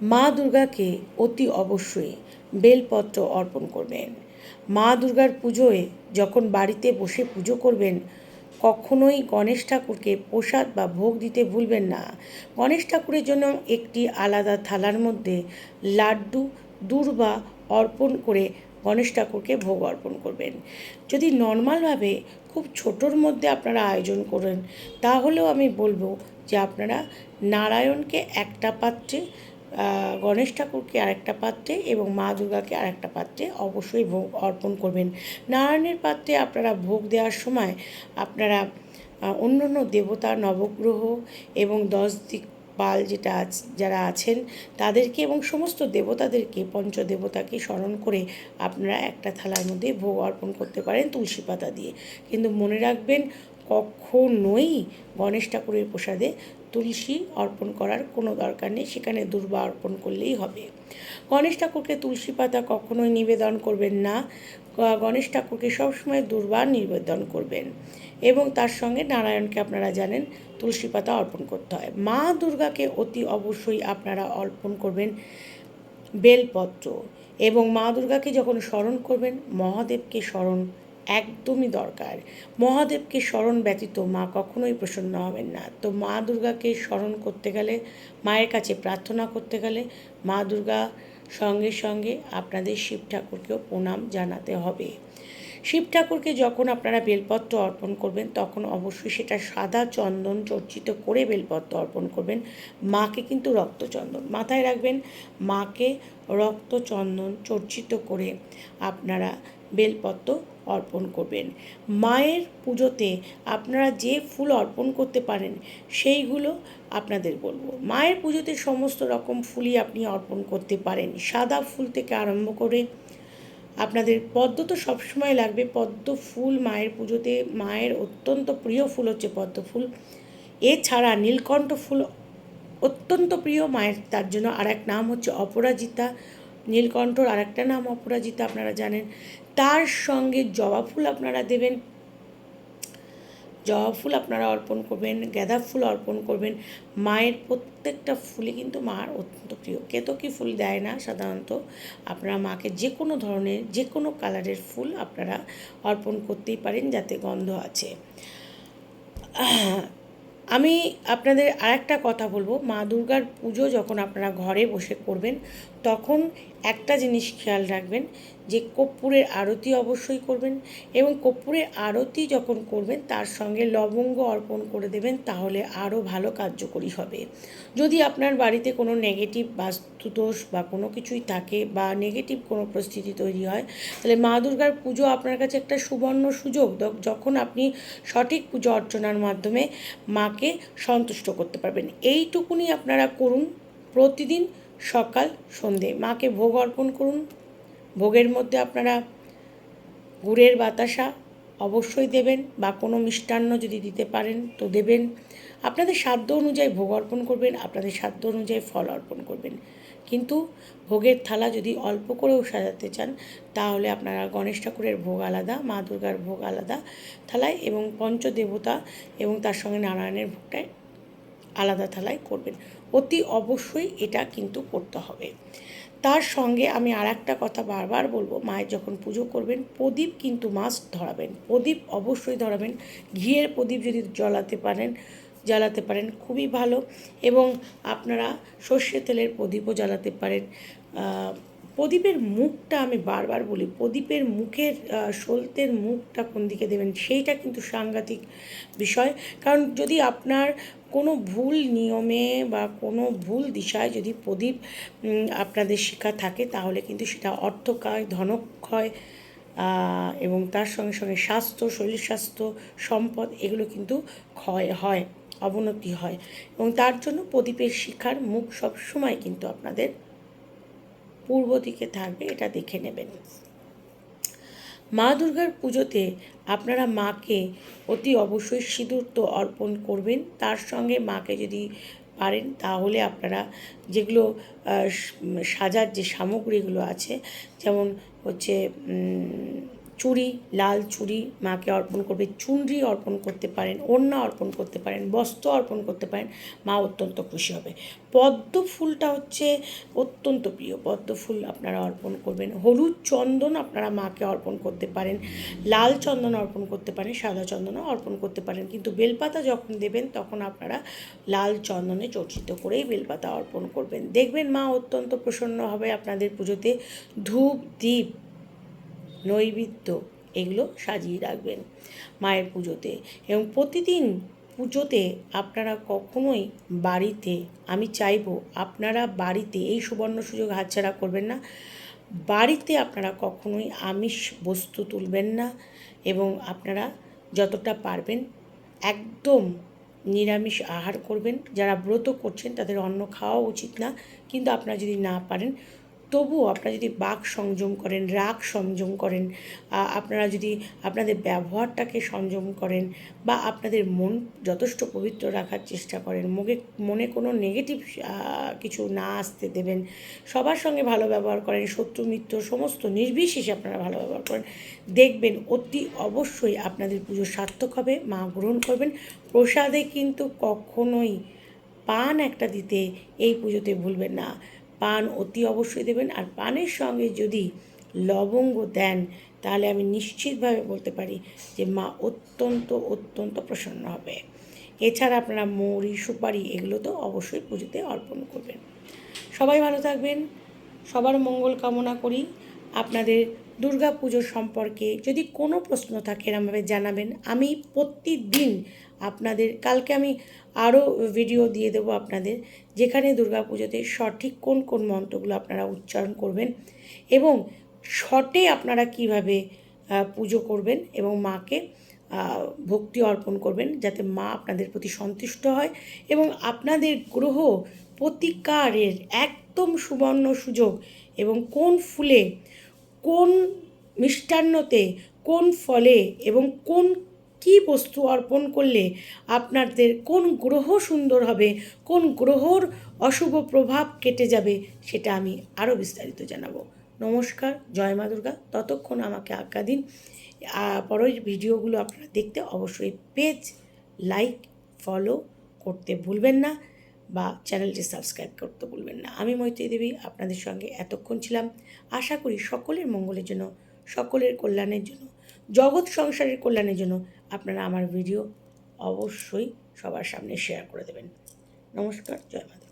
মা দুর্গাকে অতি অবশ্যই বেলপত্র অর্পণ করবেন। মা দুর্গার পুজোয় যখন বাড়িতে বসে পুজো করবেন, কখনোই গণেশ ঠাকুরকে প্রসাদ বা ভোগ দিতে ভুলবেন না। গণেশ ঠাকুরের জন্য একটি আলাদা থালার মধ্যে লাড্ডু, দূর্বা অর্পণ করে গণেশ ঠাকুরকে ভোগ অর্পণ করবেন। যদি নর্মালভাবে খুব ছোটোর মধ্যে আপনারা আয়োজন করেন, তাহলেও আমি বলব যে আপনারা নারায়ণকে একটা পাত্রে গণেশ ঠাকুরকে আরেকটা পাত্রে এবং মা দুর্গাকে আরেকটা পাত্রে অবশ্যই ভোগ অর্পণ করবেন। নারায়ণের পাত্রে আপনারা ভোগ দেওয়ার সময় আপনারা অন্য অন্য দেবতা, নবগ্রহ এবং দশ দিক পাল যেটা যারা আছেন তাদেরকে এবং সমস্ত দেবতাদেরকে, পঞ্চদেবতাকে স্মরণ করে আপনারা একটা থালার মধ্যে ভোগ অর্পণ করতে পারেন তুলসী পাতা দিয়ে। কিন্তু মনে রাখবেন, কখনোই গণেশ ঠাকুরের প্রসাদে তুলসী অর্পণ করার কোনো দরকার নেই, সেখানে দুর্বা অর্পণ করলেই হবে। গণেশ ঠাকুরকে তুলসী পাতা কখনোই নিবেদন করবেন না। গণেশ ঠাকুরকে সবসময় দুর্বা নিবেদন করবেন। এবং তার সঙ্গে নারায়ণকে আপনারা জানেন, তুলসী পাতা অর্পণ করতে হয়। মা দুর্গাকে অতি অবশ্যই আপনারা অর্পণ করবেন বেলপত্র। এবং মা দুর্গাকে যখন স্মরণ করবেন, মহাদেবকে স্মরণ একদমই দরকার। মহাদেবকে স্মরণ ব্যতীত মা কখনোই প্রসন্ন হবেন না। তো মা দুর্গাকে স্মরণ করতে গেলে, মায়ের কাছে প্রার্থনা করতে গেলে, মা দুর্গা সঙ্গে সঙ্গে আপনাদের শিব ঠাকুরকেও প্রণাম জানাতে হবে। শিব ঠাকুরকে যখন আপনারা বেলপত্র অর্পণ করবেন, তখন অবশ্যই সেটা সাদা চন্দন চর্চিত করে বেলপত্র অর্পণ করবেন। মাকে কিন্তু রক্তচন্দন মাথায় রাখবেন, মাকে রক্তচন্দন চর্চিত করে আপনারা বেলপত্র অর্পণ করবেন। মায়ের পুজোতে আপনারা যে ফুল অর্পণ করতে পারেন, সেইগুলো আপনাদের বলব। মায়ের পুজোতে সমস্ত রকম ফুলই আপনি অর্পণ করতে পারেন। সাদা ফুল থেকে আরম্ভ করে আপনাদের পদ্ম তো সবসময় লাগবে। পদ্ম ফুল মায়ের পুজোতে, মায়ের অত্যন্ত প্রিয় ফুল হচ্ছে পদ্ম ফুল। এছাড়া নীলকণ্ঠ ফুল অত্যন্ত প্রিয় মায়ের, তার জন্য আর এক নাম হচ্ছে অপরাজিতা। নীলকণ্ঠর আরেকটা নাম অপরাজিতা, আপনারা জানেন। তার সঙ্গে জবা ফুল আপনারা দেবেন। জবা ফুল আপনারা অর্পণ করবেন, গাঁদা ফুল অর্পণ করবেন। মায়ের প্রত্যেকটা ফুলই কিন্তু মার অত্যন্ত প্রিয়। কেতকী ফুল দেয় না সাধারণত? আপনারা মাকে যে কোনো ধরনের, যে কোনো কালারের ফুল আপনারা অর্পণ করতেই পারেন, যাতে গন্ধ আছে। আমি আপনাদের আরেকটা কথা বলব। মা দুর্গার পুজো যখন আপনারা ঘরে বসে করবেন তখন একটা জিনিস খেয়াল রাখবেন যে কর্পূরের আরতি অবশ্যই করবেন এবং কর্পূরের আরতি যখন করবেন, তার সঙ্গে লবঙ্গ অর্পণ করে দেবেন, তাহলে আরও ভালো কার্যকরী হবে। যদি আপনার বাড়িতে কোনো নেগেটিভ বাস্তুদোষ বা কোনো কিছুই থাকে বা নেগেটিভ কোনো পরিস্থিতি তৈরি হয়, তাহলে মা দুর্গার পুজো আপনার কাছে একটা সুবর্ণ সুযোগ যখন আপনি সঠিক পুজো অর্চনার মাধ্যমে মাকে সন্তুষ্ট করতে পারবেন। এইটুকুনি আপনারা করুন প্রতিদিন। সকাল, সন্ধে। মাকে ভোগ অর্পণ করুন। ভোগের মধ্যে আপনারা গুড়ের বাতাসা অবশ্যই দেবেন বা কোনো মিষ্টান্ন যদি দিতে পারেন তো দেবেন। আপনাদের সাধ্য অনুযায়ী ভোগ অর্পণ করবেন, আপনাদের সাধ্য অনুযায়ী ফল অর্পণ করবেন। কিন্তু ভোগের থালা যদি অল্প করেও সাজাতে চান, তাহলে আপনারা গণেশ ঠাকুরের ভোগ আলাদা, মা দুর্গার ভোগ আলাদা থালায় এবং পঞ্চদেবতা এবং তার সঙ্গে নারায়ণের ভোগটায় আলাদা থালায় করবেন। অতি অবশ্যই এটা কিন্তু করতে হবে। তার সঙ্গে আমি আর একটা কথা বারবার বলব, মায়ের যখন পুজো করবেন, প্রদীপ কিন্তু মাস্ট ধরাবেন। প্রদীপ অবশ্যই ধরাবেন। ঘিয়ের প্রদীপ যদি জ্বালাতে পারেন জ্বালাতে পারেন, খুবই ভালো। এবং আপনারা সর্ষে তেলের প্রদীপও জ্বালাতে পারেন। প্রদীপের মুখটা আমি বারবার বলি, প্রদীপের মুখের সলতের মুখটা কোন দিকে দেবেন সেইটা কিন্তু সাংঘাতিক বিষয়। কারণ যদি আপনার কোনো ভুল নিয়মে বা কোনো ভুল দিশায় যদি প্রদীপ আপনাদের শিক্ষা থাকে, তাহলে কিন্তু সেটা অর্থক্ষয় ধনক্ষয় এবং তার সঙ্গে সঙ্গে স্বাস্থ্য, শরীর স্বাস্থ্য, সম্পদ এগুলো কিন্তু ক্ষয় হয়, অবনতি হয়। এবং তার জন্য প্রদীপের শিখার মুখ সবসময় কিন্তু আপনাদের পূর্ব দিকে থাকবে, এটা দেখে নেবেন। মা দুর্গার পুজোতে আপনারা মাকে অতি অবশ্যই সিঁদুর তো অর্পণ করবেন। তার সঙ্গে মাকে যদি পারেন, তাহলে আপনারা যেগুলো সাজার যে সামগ্রীগুলো আছে, যেমন হচ্ছে চুড়ি, লাল চুড়ি, মাকে অর্পণ করবে, চুনরি অর্পণ করতে পারেন, ওড়না অর্পণ করতে পারেন, বস্ত্র অর্পণ করতে পারেন, মা অত্যন্ত খুশি হবে। পদ্ম ফুলটা হচ্ছে অত্যন্ত প্রিয়। পদ্ম ফুল আপনারা অর্পণ করবেন। হলুদ চন্দন আপনারা মাকে অর্পণ করতে পারেন, লাল চন্দন অর্পণ করতে পারেন, সাদা চন্দনও অর্পণ করতে পারেন। কিন্তু বেলপাতা যখন দেবেন, তখন আপনারা লাল চন্দনে চর্চিত করেই বেলপাতা অর্পণ করবেন। দেখবেন মা অত্যন্ত প্রসন্ন হবে আপনাদের পুজোতে। ধূপ দ্বীপ নৈবেদ্য এগুলো সাজিয়ে রাখবেন মায়ের পুজোতে। এবং প্রতিদিন পুজোতে আপনারা কখনোই বাড়িতে, আমি চাইব আপনারা বাড়িতে এই সুবর্ণ সুযোগ হাতছাড়া করবেন না। বাড়িতে আপনারা কখনোই আমিষ বস্তু তুলবেন না এবং আপনারা যতটা পারবেন একদম নিরামিষ আহার করবেন। যারা ব্রত করছেন তাদের অন্ন খাওয়া উচিত না। কিন্তু আপনারা যদি না পারেন তবুও আপনারা যদি বাক সংযম করেন, রাগ সংযম করেন আপনারা যদি আপনাদের ব্যবহারটাকে সংযম করেন বা আপনাদের মন যথেষ্ট পবিত্র রাখার চেষ্টা করেন মনে মনে কোনো নেগেটিভ কিছু না আসতে দেবেন, সবার সঙ্গে ভালো ব্যবহার করেন, শত্রু, মিত্র সমস্ত নির্বিশেষে আপনারা ভালো ব্যবহার করেন, দেখবেন অতি অবশ্যই আপনাদের পুজো সার্থক হবে, মা গ্রহণ করবেন, প্রসাদে কিন্তু কখনোই পান একটা দিতে এই পুজোতে ভুলবেন না। পান অতি অবশ্যই দেবেন। আর পানের সঙ্গে যদি লবঙ্গ দেন, তাহলে আমি নিশ্চিতভাবে বলতে পারি যে মা অত্যন্ত অত্যন্ত প্রসন্ন হবে। এছাড়া আপনারা মৌরি, সুপারি এগুলো তো অবশ্যই পুজোতে অর্পণ করবেন। সবাই ভালো থাকবেন। সবার মঙ্গল কামনা করি। আপনাদের দুর্গা পুজো সম্পর্কে যদি কোনো প্রশ্ন থাকে এরমভাবে জানাবেন। আমি প্রতিদিন আপনাদের, কালকে আমি আরও ভিডিও দিয়ে দেবো আপনাদের, যেখানে দুর্গা পুজোতে সঠিক কোন কোন মন্ত্রগুলো আপনারা উচ্চারণ করবেন এবং শটে আপনারা কীভাবে পুজো করবেন এবং মাকে ভক্তি অর্পণ করবেন যাতে মা আপনাদের প্রতি সন্তুষ্ট হয় এবং আপনাদের গ্রহ প্রতিকারের একদম সুবর্ণ সুযোগ এবং কোন ফুলে কোন মিষ্টান্নতে কোন ফলে এবং কোন কি বস্তু অর্পণ করলে আপনাদের কোন গ্রহ সুন্দর হবে, কোন গ্রহর অশুভ প্রভাব কেটে যাবে সেটা আমি আরও বিস্তারিত জানাব। নমস্কার, জয় মা দুর্গা। ততক্ষণ আমাকে আজ্ঞা দিন। পরের ভিডিওগুলো আপনারা দেখতে অবশ্যই পেজ, লাইক, ফলো করতে ভুলবেন না। বা চ্যানেলটি সাবস্ক্রাইব করতে ভুলবেন না। আমি মৈত্রী দেবী, আপনাদের সঙ্গে এতক্ষণ ছিলাম। আশা করি সকলের মঙ্গলের জন্য, সকলের কল্যাণের জন্য, জগৎ সংসারের কল্যাণের জন্য আপনারা আমার ভিডিও অবশ্যই সবার সামনে শেয়ার করে দেবেন। নমস্কার, জয় মাতা।